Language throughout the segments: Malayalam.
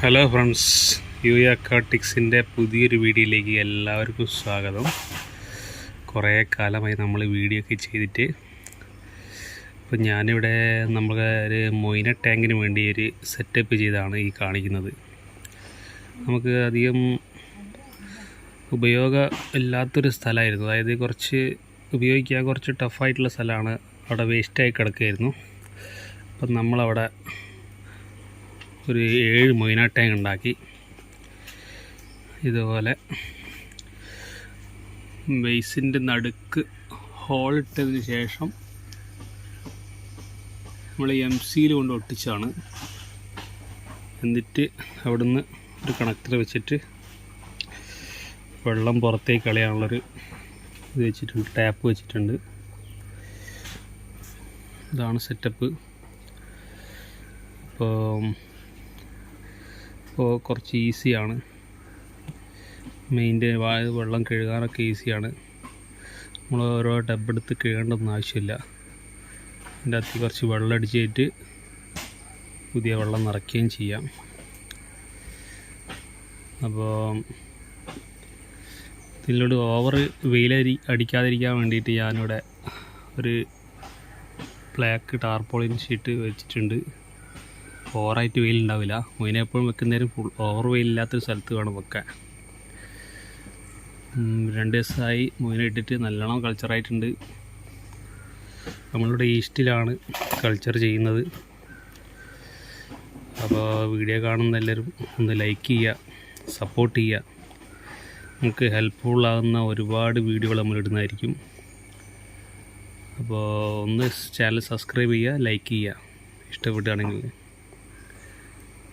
ഹലോ ഫ്രണ്ട്സ് യു അക്കാട്ടിക്സിന്റെ പുതിയൊരു വീഡിയോയിലേക്ക് എല്ലാവർക്കും സ്വാഗതം. കുറേ കാലമായി നമ്മൾ വീഡിയോ ഒക്കെ ചെയ്തിട്ട് ഇപ്പം ഞാനിവിടെ നമ്മൾ ഒരു മൊയിന ടാങ്കിന് വേണ്ടി ഒരു സെറ്റപ്പ് ചെയ്താണ് ഈ കാണിക്കുന്നത്. നമുക്ക് അധികം ഉപയോഗം ഇല്ലാത്തൊരു സ്ഥലമായിരുന്നു. അതായത് കുറച്ച് ഉപയോഗിക്കാൻ കുറച്ച് ടഫായിട്ടുള്ള സ്ഥലമാണ്. അവിടെ വേസ്റ്റായി കിടക്കുകയായിരുന്നു. അപ്പം നമ്മളവിടെ ഒരു ഏഴ് മൊയ്ന ടാങ്ക് ഉണ്ടാക്കി. ഇതുപോലെ ബേസിന്റെ നടുക്ക് ഹോൾ ഇട്ടതിന് ശേഷം നമ്മൾ എം സിയിൽ കൊണ്ട് ഒട്ടിച്ചാണ് എന്നിട്ട് അവിടുന്ന് ഒരു കണക്ടർ വെച്ചിട്ട് വെള്ളം പുറത്തേക്ക് കളയാനുള്ളൊരു ഇത് വെച്ചിട്ടുണ്ട് ടാപ്പ് വെച്ചിട്ടുണ്ട്. ഇതാണ് സെറ്റപ്പ് ഇപ്പോൾ ഇപ്പോൾ കുറച്ച് ഈസിയാണ്. മെയിന്റെ വെള്ളം കഴുകാനൊക്കെ ഈസിയാണ്. നമ്മൾ ഓരോ ടബ് എടുത്ത് കഴുകേണ്ടതൊന്നും ആവശ്യമില്ല. അതിന്റെ അകത്ത് കുറച്ച് വെള്ളം അടിച്ചിട്ട് പുതിയ വെള്ളം നിറയ്ക്കുകയും ചെയ്യാം. അപ്പോൾ ഇതിലൂടെ ഓവർ വെയിലരി അടിക്കാതിരിക്കാൻ വേണ്ടിയിട്ട് ഞാനിവിടെ ഒരു ബ്ലാക്ക് ടാർപോളിൻ ഷീറ്റ് വെച്ചിട്ടുണ്ട്. ഓവറായിട്ട് വെയിലുണ്ടാവില്ല. മൊയിനെ എപ്പോഴും വെക്കുന്നേരം ഫുൾ ഓവർ വെയിലില്ലാത്തൊരു സ്ഥലത്ത് വേണം വെക്കാൻ. രണ്ട് ദിവസമായി മൊയിനെ ഇട്ടിട്ട് നല്ലോണം കൾച്ചറായിട്ടുണ്ട് നമ്മളിവിടെ ഈസ്റ്റിലാണ് കൾച്ചർ ചെയ്യുന്നത്. അപ്പോൾ വീഡിയോ കാണുന്ന എല്ലാവരും ഒന്ന് ലൈക്ക് ചെയ്യുക സപ്പോർട്ട് ചെയ്യുക. നമുക്ക് ഹെൽപ്ഫുൾ ആകുന്ന ഒരുപാട് വീഡിയോകൾ നമ്മൾ ഇടുന്നതായിരിക്കും. അപ്പോൾ ഒന്ന് ചാനൽ സബ്സ്ക്രൈബ് ചെയ്യുക ലൈക്ക് ചെയ്യുക. ഇഷ്ടപ്പെടുകയാണെങ്കിൽ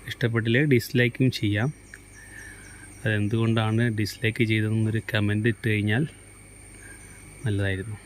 ഇഷ്ടപ്പെട്ടില്ലേ ഡിസ്ലൈക്കും ചെയ്യാം. അതെന്തുകൊണ്ടാണ് ഡിസ്ലൈക്ക് ചെയ്തതെന്നൊരു കമന്റ് ഇട്ട് കഴിഞ്ഞാൽ നല്ലതായിരുന്നു.